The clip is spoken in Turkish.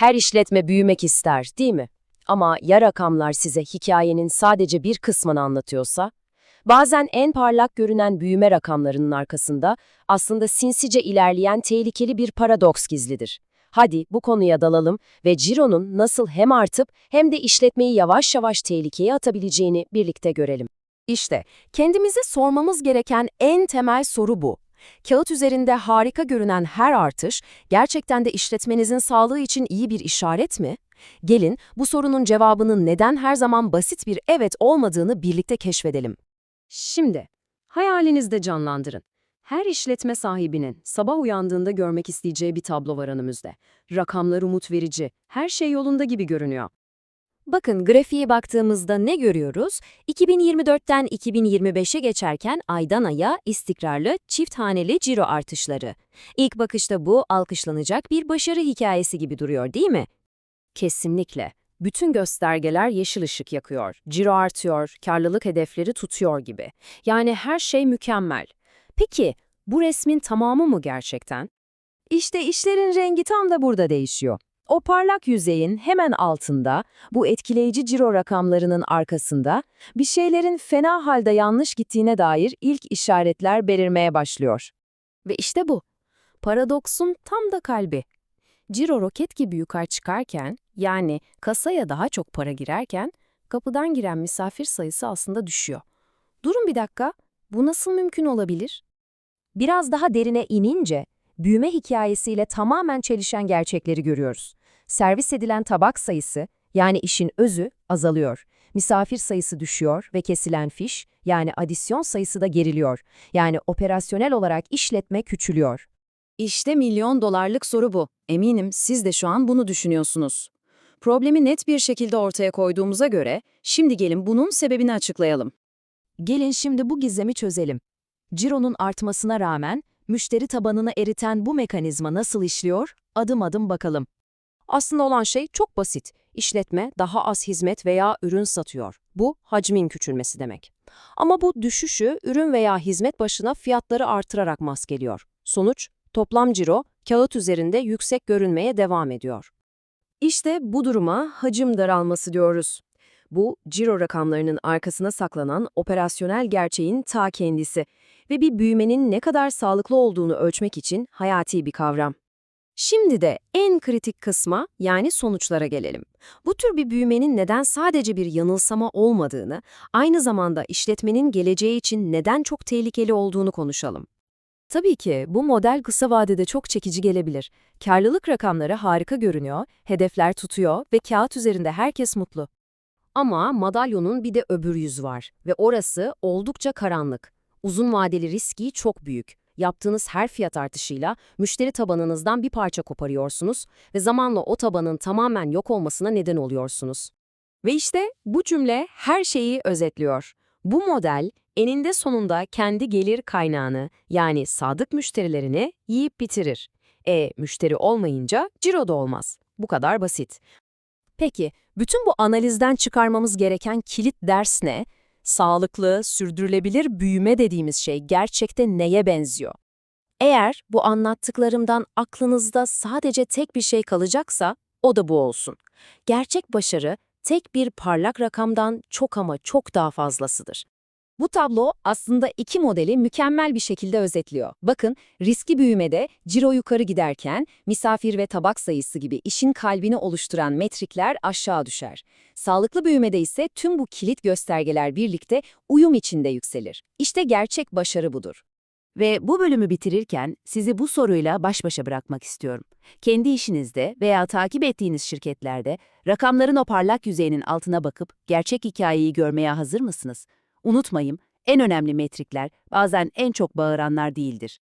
Her işletme büyümek ister, değil mi? Ama ya rakamlar size hikayenin sadece bir kısmını anlatıyorsa? Bazen en parlak görünen büyüme rakamlarının arkasında aslında sinsice ilerleyen tehlikeli bir paradoks gizlidir. Hadi bu konuya dalalım ve Ciro'nun nasıl hem artıp hem de işletmeyi yavaş yavaş tehlikeye atabileceğini birlikte görelim. İşte kendimize sormamız gereken en temel soru bu. Kağıt üzerinde harika görünen her artış gerçekten de işletmenizin sağlığı için iyi bir işaret mi? Gelin bu sorunun cevabının neden her zaman basit bir evet olmadığını birlikte keşfedelim. Şimdi hayalinizde canlandırın. Her işletme sahibinin sabah uyandığında görmek isteyeceği bir tablo var önümüzde. Rakamlar umut verici, her şey yolunda gibi görünüyor. Bakın grafiğe baktığımızda ne görüyoruz? 2024'ten 2025'e geçerken aydan aya istikrarlı çift haneli ciro artışları. İlk bakışta bu alkışlanacak bir başarı hikayesi gibi duruyor değil mi? Kesinlikle. Bütün göstergeler yeşil ışık yakıyor. Ciro artıyor, karlılık hedefleri tutuyor gibi. Yani her şey mükemmel. Peki bu resmin tamamı mı gerçekten? İşte işlerin rengi tam da burada değişiyor. O parlak yüzeyin hemen altında, bu etkileyici ciro rakamlarının arkasında bir şeylerin fena halde yanlış gittiğine dair ilk işaretler belirmeye başlıyor. Ve işte bu. Paradoksun tam da kalbi. Ciro roket gibi yukarı çıkarken, yani kasaya daha çok para girerken, kapıdan giren misafir sayısı aslında düşüyor. Durun bir dakika, bu nasıl mümkün olabilir? Biraz daha derine inince, büyüme hikayesiyle tamamen çelişen gerçekleri görüyoruz. Servis edilen tabak sayısı, yani işin özü, azalıyor. Misafir sayısı düşüyor ve kesilen fiş, yani adisyon sayısı da geriliyor. Yani operasyonel olarak işletme küçülüyor. İşte milyon dolarlık soru bu. Eminim siz de şu an bunu düşünüyorsunuz. Problemi net bir şekilde ortaya koyduğumuza göre, şimdi gelin bunun sebebini açıklayalım. Gelin şimdi bu gizemi çözelim. Ciro'nun artmasına rağmen, müşteri tabanını eriten bu mekanizma nasıl işliyor? Adım adım bakalım. Aslında olan şey çok basit. İşletme daha az hizmet veya ürün satıyor. Bu hacmin küçülmesi demek. Ama bu düşüşü ürün veya hizmet başına fiyatları artırarak maskeliyor. Sonuç, toplam ciro kağıt üzerinde yüksek görünmeye devam ediyor. İşte bu duruma hacim daralması diyoruz. Bu, ciro rakamlarının arkasına saklanan operasyonel gerçeğin ta kendisi ve bir büyümenin ne kadar sağlıklı olduğunu ölçmek için hayati bir kavram. Şimdi de en kritik kısma yani sonuçlara gelelim. Bu tür bir büyümenin neden sadece bir yanılsama olmadığını, aynı zamanda işletmenin geleceği için neden çok tehlikeli olduğunu konuşalım. Tabii ki bu model kısa vadede çok çekici gelebilir. Karlılık rakamları harika görünüyor, hedefler tutuyor ve kağıt üzerinde herkes mutlu. Ama madalyonun bir de öbür yüzü var ve orası oldukça karanlık. Uzun vadeli riski çok büyük. Yaptığınız her fiyat artışıyla müşteri tabanınızdan bir parça koparıyorsunuz ve zamanla o tabanın tamamen yok olmasına neden oluyorsunuz. Ve işte bu cümle her şeyi özetliyor. Bu model eninde sonunda kendi gelir kaynağını yani sadık müşterilerini yiyip bitirir. E müşteri olmayınca ciro da olmaz. Bu kadar basit. Peki bütün bu analizden çıkarmamız gereken kilit ders ne? Sağlıklı, sürdürülebilir büyüme dediğimiz şey gerçekten neye benziyor? Eğer bu anlattıklarımdan aklınızda sadece tek bir şey kalacaksa o da bu olsun. Gerçek başarı tek bir parlak rakamdan çok ama çok daha fazlasıdır. Bu tablo aslında iki modeli mükemmel bir şekilde özetliyor. Bakın, riski büyümede ciro yukarı giderken misafir ve tabak sayısı gibi işin kalbini oluşturan metrikler aşağı düşer. Sağlıklı büyümede ise tüm bu kilit göstergeler birlikte uyum içinde yükselir. İşte gerçek başarı budur. Ve bu bölümü bitirirken sizi bu soruyla baş başa bırakmak istiyorum. Kendi işinizde veya takip ettiğiniz şirketlerde rakamların o parlak yüzeyinin altına bakıp gerçek hikayeyi görmeye hazır mısınız? Unutmayın, en önemli metrikler bazen en çok bağıranlar değildir.